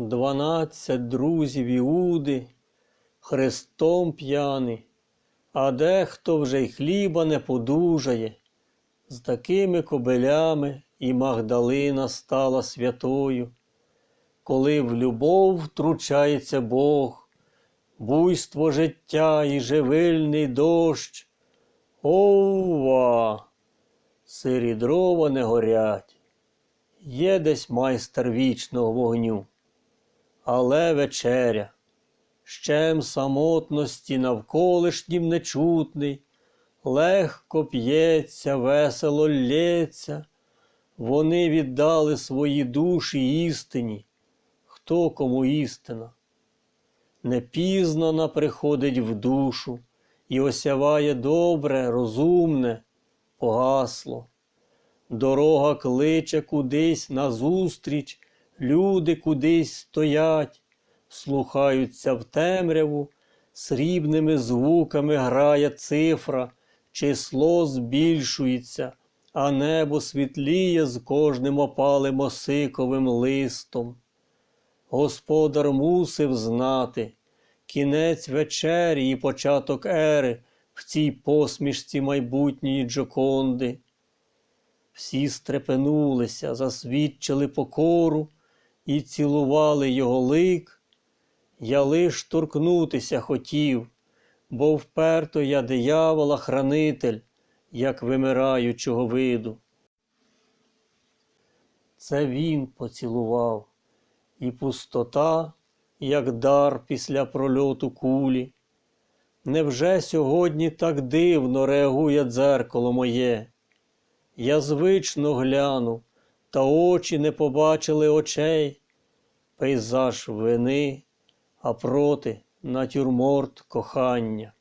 Дванадцять друзів Іуди, Христом п'яний, а дехто вже й хліба не подужає. З такими кобелями і Магдалина стала святою. Коли в любов втручається Бог, буйство життя і живильний дощ. Ова! Сирі дрова не горять. Є десь майстер вічного вогню. Але вечеря, щем самотності навколишнім нечутний, легко п'ється, весело лється, вони віддали свої душі істині, хто кому істина. Непізнана приходить в душу і осяває добре, розумне, погасло. Дорога кличе кудись назустріч, люди кудись стоять, слухаються в темряву, срібними звуками грає цифра, число збільшується, а небо світліє з кожним опалим осиковим листом. Господар мусив знати кінець вечері і початок ери в цій посмішці майбутньої Джоконди. Всі стрепенулися, засвідчили покору і цілували його лик. Я лиш торкнутися хотів, бо вперто я диявола хранитель, як вимираючого виду. Це він поцілував, і пустота, як дар після прольоту кулі. Невже сьогодні так дивно реагує дзеркало моє? Я звично гляну, та очі не побачили очей, пейзаж вини, а проти натюрморт кохання.